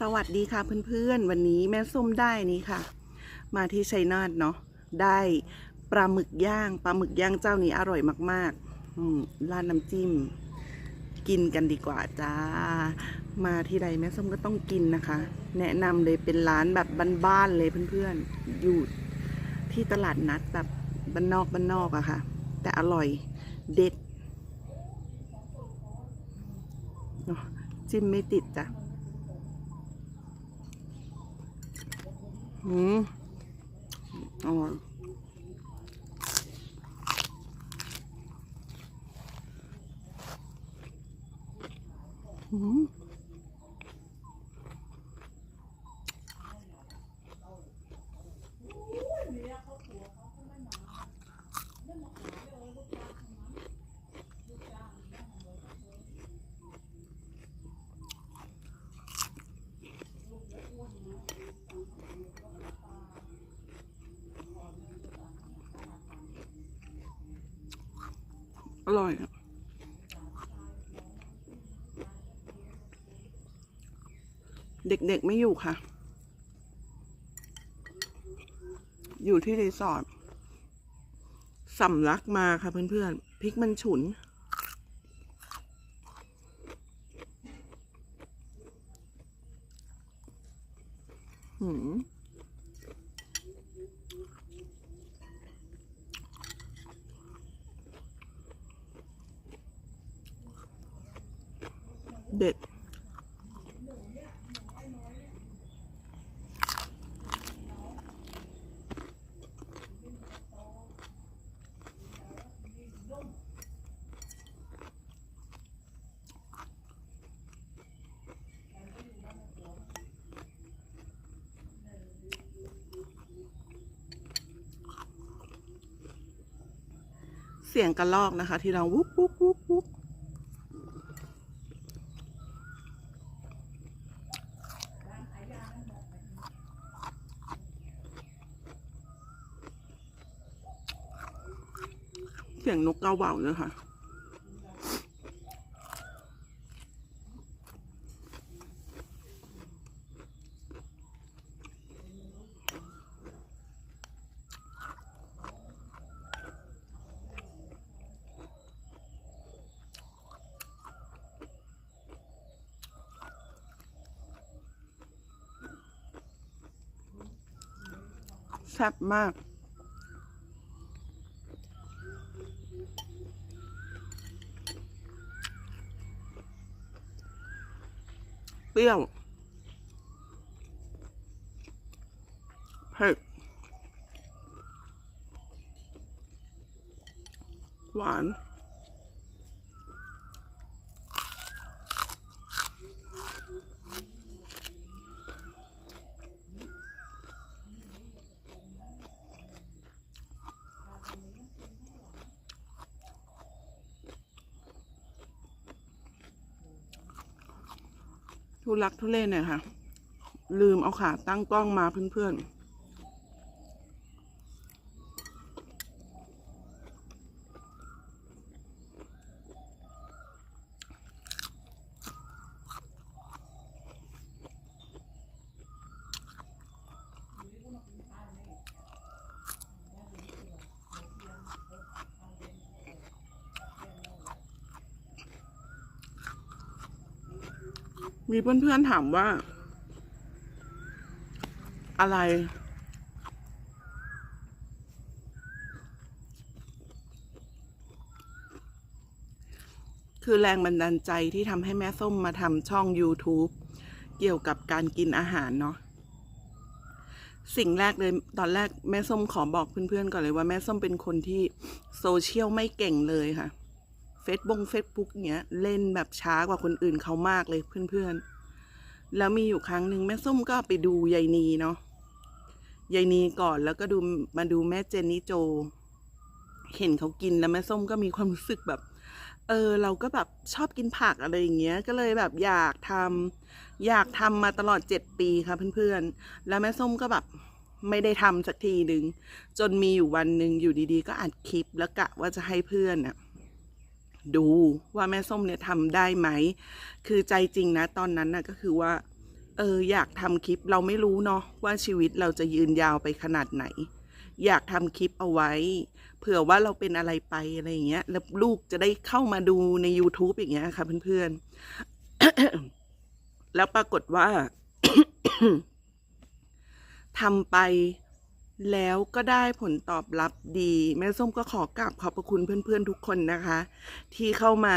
สวัสดีค่ะเพื่อนๆ วันนี้แม่ส้มได้นี่ค่ะ มาที่ชัยนาทเนาะได้ปลาหมึกย่างปลาหมึกย่างเจ้านี้อร่อยมากๆอืมราดน้ำจิ้ม กินกันดีกว่าจ้า มาที่ใดแม่ส้มก็ต้องกินนะคะ แนะนำเลยเป็นร้านแบบบ้านๆเลยเพื่อนๆ อยู่ที่ตลาดนัดแบบบ้านนอกบ้านนอกอะค่ะ แต่อร่อยเด็ดเนอะจิ้มไม่ติดจ้ะ อืมอ อร่อยอะเด็กๆไม่อยู่ค่ะ อยู่ที่รีสอร์ทสำลักมาค่ะเพื่อนๆพริกมันฉุน หืม เด็ดเสียงกระลอกนะคะ ที่เราวุ๊บวุ๊บวุบวุบ เสียงนกกาเหว่าเลยค่ะ แซ่บมาก ปรี้ยวเผ็ดหวาน ทุลักทุเลหน่อยค่ะ ลืมเอาขาตั้งกล้องมาเพื่อนๆ มีเพื่อนๆถามว่า อะไร คือแรงบันดาลใจที่ทำให้แม่ส้มมาทำช่อง YouTube เกี่ยวกับการกินอาหารเนาะสิ่งแรกเลยตอนแรกแม่ส้มขอบอกเพื่อนๆก่อนเลยว่าแม่ส้มเป็นคนที่โซเชียลไม่เก่งเลยค่ะ เฟซบงเฟซบุ๊กเนี้ยเล่นแบบช้ากว่าคนอื่นเขามากเลยเพื่อนๆ แล้วมีอยู่ครั้งหนึ่งแม่ส้มก็ไปดูยายนีเนาะยายนีก่อนแล้วก็ดูมาดูแม่เจนนี่โจ เห็นเขากินแล้วแม่ส้มก็มีความรู้สึกแบบ เออ เราก็แบบชอบกินผักอะไรอย่างเงี้ย ก็เลยแบบอยากทำอยากทำมาตลอดเจ็ดปีค่ะเพื่อนๆ แล้วแม่ส้มก็แบบไม่ได้ทำสักทีหนึ่งจนมีอยู่วันหนึ่งอยู่ดีๆ ก็อัดคลิปแล้วกะว่าจะให้เพื่อนน่ะ ดูว่าแม่ส้มเนี่ยทำได้ไหม คือใจจริงนะตอนนั้นนะก็คือว่า เอออยากทำคลิปเราไม่รู้เนาะว่าชีวิตเราจะยืนยาวไปขนาดไหน อยากทำคลิปเอาไว้ เผื่อว่าเราเป็นอะไรไปอะไรอย่างเงี้ย แล้วลูกจะได้เข้ามาดูใน YouTube อย่างเงี้ยค่ะเพื่อนๆ แล้วปรากฏว่าทำไป แล้วก็ได้ผลตอบรับดี แม่ส้มก็ขอกราบขอบพระคุณเพื่อนๆทุกคนนะคะ ที่เข้ามา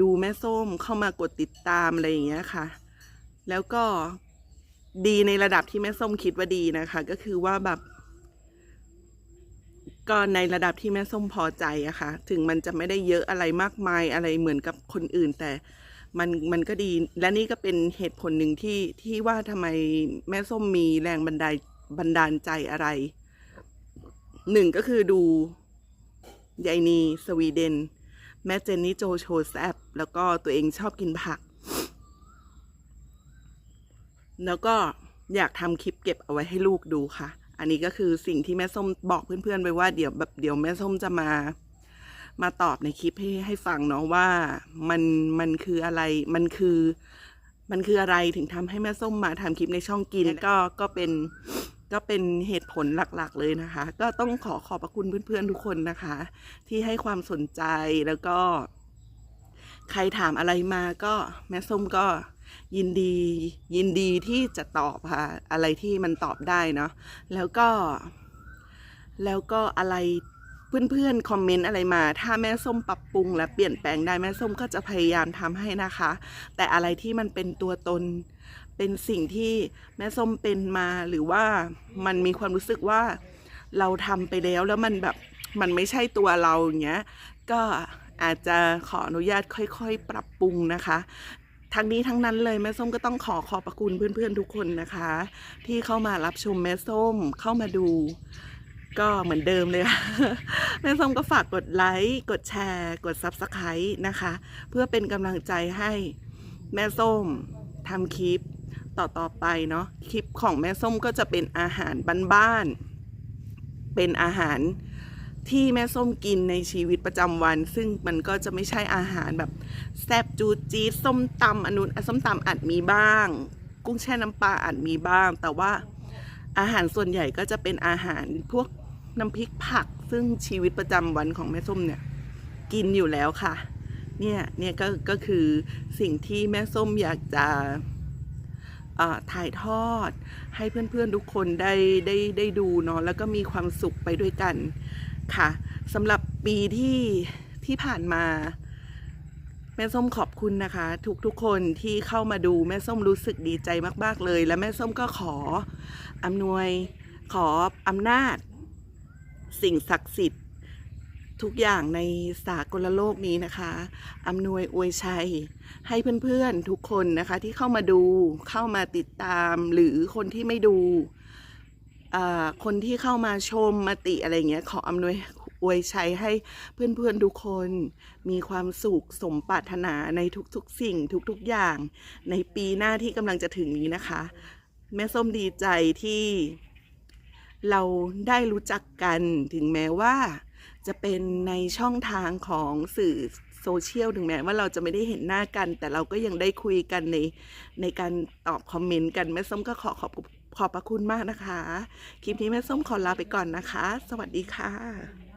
ดูแม่ส้มเข้ามากดติดตามอะไรอย่างเงี้ยค่ะ แล้วก็ดีในระดับที่แม่ส้มคิดว่าดีนะคะ ก็คือว่าแบบก็ในระดับที่แม่ส้มพอใจอะค่ะ ถึงมันจะไม่ได้เยอะอะไรมากมายอะไรเหมือนกับคนอื่น แต่มันมันก็ดี และนี่ก็เป็นเหตุผลหนึ่งที่ที่ว่าทำไมแม่ส้มมีแรงบันดาล บันดาลใจอะไรหนึ่งก็คือดูยายนีสวีเดน แม่เจนนี่โจโชแซบแล้วก็ตัวเองชอบกินผัก แล้วก็อยากทำคลิปเก็บเอาไว้ให้ลูกดูค่ะ อันนี้ก็คือสิ่งที่แม่ส้มบอกเพื่อนๆไปว่าเดี๋ยวแบบเดี๋ยวแม่ส้มจะมามาตอบในคลิปให้ให้ฟังเนาะว่ามันมันคืออะไรมันคือ มันคืออะไรถึงทำให้แม่ส้มมาทำคลิปในช่องกินก็ก็เป็น ก็เป็นเหตุผลหลักๆเลยนะคะ ก็ต้องขอขอบพระคุณเพื่อนๆทุกคนนะคะ ที่ให้ความสนใจแล้วก็ ใครถามอะไรมาก็แม่ส้มก็ยินดียินดีที่จะตอบค่ะ อะไรที่มันตอบได้เนาะแล้วก็ แล้วก็อะไรเพื่อนๆ คอมเมนต์อะไรมา ถ้าแม่ส้มปรับปรุงและเปลี่ยนแปลงได้แม่ส้มก็จะพยายามทำให้นะคะ แต่อะไรที่มันเป็นตัวตน เป็นสิ่งที่แม่ส้มเป็นมาหรือว่ามันมีความรู้สึกว่าเราทำไปแล้วแล้วมันแบบมันไม่ใช่ตัวเราอย่างเงี้ยก็อาจจะขออนุญาตค่อยๆ ปรับปรุงนะคะทั้งนี้ทั้งนั้นเลยแม่ส้มก็ต้องขอขอบพระคุณเพื่อนๆทุกคนนะคะ ที่เข้ามารับชมแม่ส้มเข้ามาดู ก็เหมือนเดิมเลยค่ะแม่ส้มก็ฝากกดไลค์กดแชร์ กด Subscribe นะคะ เพื่อเป็นกำลังใจให้แม่ส้มทำคลิป ต่อๆไปเนาะคลิปของแม่ส้มก็จะเป็นอาหารบ้านๆเป็นอาหารที่แม่ส้มกินในชีวิตประจำวัน ซึ่งมันก็จะไม่ใช่อาหารแบบแซบจูจีดส้มตำอนุนส้มตำอาจมีบ้าง กุ้งแช่น้ำปลาอาจมีบ้าง แต่ว่าอาหารส่วนใหญ่ก็จะเป็นอาหารพวกน้ำพริกผัก ซึ่งชีวิตประจำวันของแม่ส้มเนี่ยกินอยู่แล้วค่ะ เนี่ยเนี่ยก็ก็คือสิ่งที่แม่ส้มอยากจะ ถ่ายทอด ให้เพื่อนๆทุกคนได้ได้ได้ดูเนาะแล้วก็มีความสุขไปด้วยกันค่ะสำหรับปีที่ที่ผ่านมาแม่ส้มขอบคุณนะคะ ทุกทุกๆคนที่เข้ามาดูแม่ส้มรู้สึกดีใจมาก ๆเลย และแม่ส้มก็ขออำนวยขออำนาจ สิ่งศักดิ์สิทธิ์ ทุกอย่างในสากลโลกนี้นะคะอำนวยอวยชัย ให้เพื่อนๆทุกคนนะคะ ที่เข้ามาดูเข้ามาติดตามหรือคนที่ไม่ดูอ่าคนที่เข้ามาชมมาติอะไรเงี้ยขออำนวยอวยชัยให้เพื่อนๆทุกคนมีความสุขสมปรารถนาในทุกๆ สิ่งทุกๆอย่าง ในปีหน้าที่กำลังจะถึงนี้นะคะ แม่ส้มดีใจที่เราได้รู้จักกันถึงแม้ว่า จะเป็นในช่องทางของสื่อโซเชียลถึงแม้ว่าเราจะไม่ได้เห็นหน้ากัน แต่เราก็ยังได้คุยกันในในการตอบคอมเมนต์กันแม่ส้มก็ขอขอบขอบพระคุณมากนะคะ คลิปนี้แม่ส้มขอลาไปก่อนนะคะ สวัสดีค่ะ